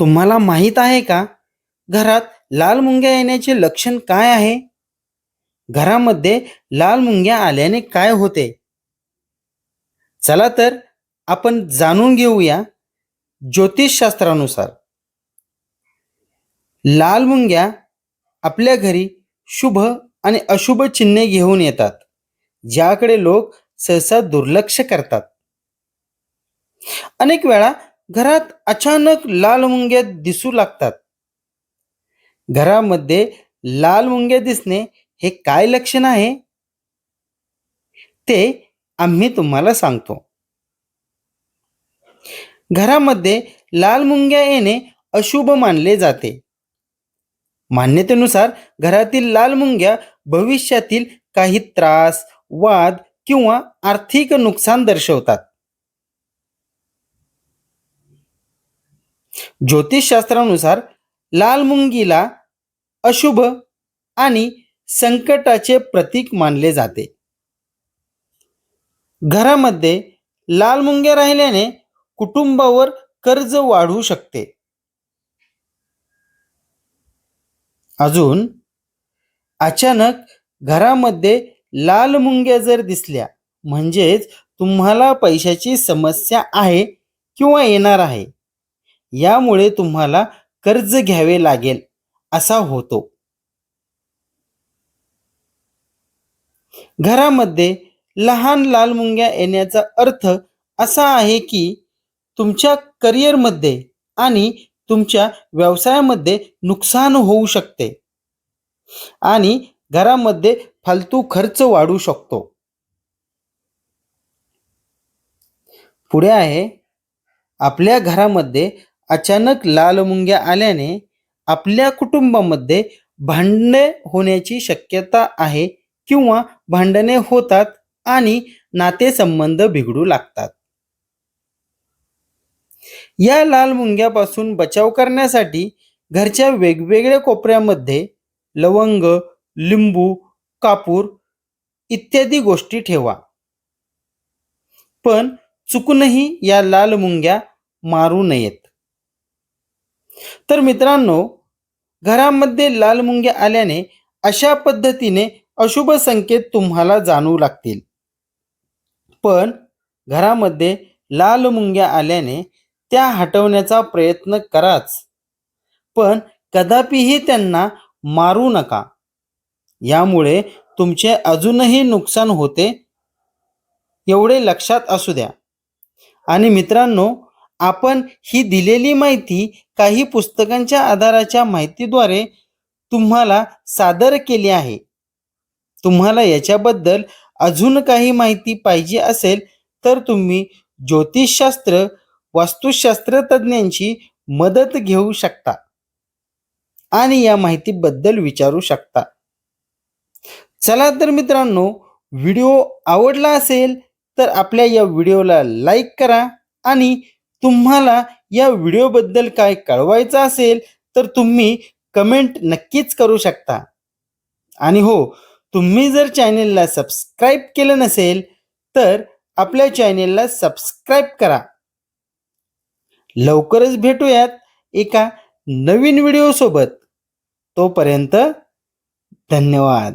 तुम्हाला माहीत आहे का? घरात लाल मुंग्या येण्याचे लक्षण काय आहे? घरामध्ये लाल मुंग्या आल्याने काय होते? चला तर आपण जाणून घेऊया ज्योतिषशास्त्रानुसार. लाल मुंग्या आपल्या घरी शुभ आणि अशुभ चिन्हे घेऊन येतात ज्याकडे लोक सहसा दुर्लक्ष करतात. अनेक वेळा घरात अचानक लाल मुंग्या दिसू लागतात. घरामध्ये लाल मुंग्या दिसणे हे काय लक्षण आहे? ते आम्ही तुम्हाला सांगतो. घरामध्ये लाल मुंग्या येणे अशुभ मानले जाते. मान्यतेनुसार घरातील लाल मुंग्या भविष्यातील काही त्रास वाद किंवा आर्थिक नुकसान दर्शवतात. ज्योतिषशास्त्रानुसार लाल मुंगीला अशुभ आणि संकटाचे प्रतीक मानले जाते. घरामध्ये लाल मुंग्या राहिल्याने कुटुंबावर कर्ज वाढू शकते. अजून अचानक घरामध्ये लाल मुंग्या जर दिसल्या म्हणजेच तुम्हाला पैशाची समस्या आहे किंवा येणार आहे यामुळे तुम्हाला कर्ज घ्यावे लागेल असा होतो. घरामध्ये लहान लाल मुंग्या येण्याचा अर्थ असा आहे की तुमच्या करिअरमध्ये आणि तुमच्या व्यवसायामध्ये नुकसान होऊ शकते आणि घरामध्ये फालतू खर्च वाढू शकतो. पुढे आहे आपल्या घरामध्ये अचानक लाल मुंग्या आल्याने आपल्या कुटुंबामध्ये भांडणे होण्याची शक्यता आहे किंवा भांडणे होतात आणि नातेसंबंध बिघडू लागतात. या लाल मुंग्यापासून बचाव करण्यासाठी घरच्या वेगवेगळ्या कोपऱ्यामध्ये लवंग लिंबू कापूर इत्यादी गोष्टी ठेवा. पण चुकूनही या लाल मुंग्या मारू नयेत. तर मित्रांनो घरामध्ये लाल मुंग्या आल्याने अशा पद्धतीने अशुभ संकेत तुम्हाला जाणवू लागतील. पण घरामध्ये लाल मुंग्या आल्याने त्या हटवण्याचा प्रयत्न कराच. पण कदापिही त्यांना मारू नका. यामुळे तुमचे अजूनही नुकसान होते एवढे लक्षात असू द्या. आणि मित्रांनो आपण ही दिलेली माहिती काही पुस्तकांच्या आधाराच्या माहितीद्वारे तुम्हाला सादर केली आहे. तुम्हाला याच्याबद्दल अजून काही माहिती पाहिजे असेल तर तुम्ही ज्योतिषशास्त्र वास्तुशास्त्र तज्ज्ञांची मदत घेऊ शकता आणि या माहितीबद्दल विचारू शकता. चला तर मित्रांनो व्हिडिओ आवडला असेल तर आपल्या या व्हिडिओला लाईक करा आणि तुम्हाला या व्हिडिओबद्दल काय कळवायचं असेल तर तुम्ही कमेंट नक्कीच करू शकता. आणि हो तुम्ही जर चॅनेलला सबस्क्राईब केलं नसेल तर आपल्या चॅनेलला सबस्क्राईब करा. लवकरच भेटूयात एका नवीन व्हिडिओसोबत तोपर्यंत धन्यवाद.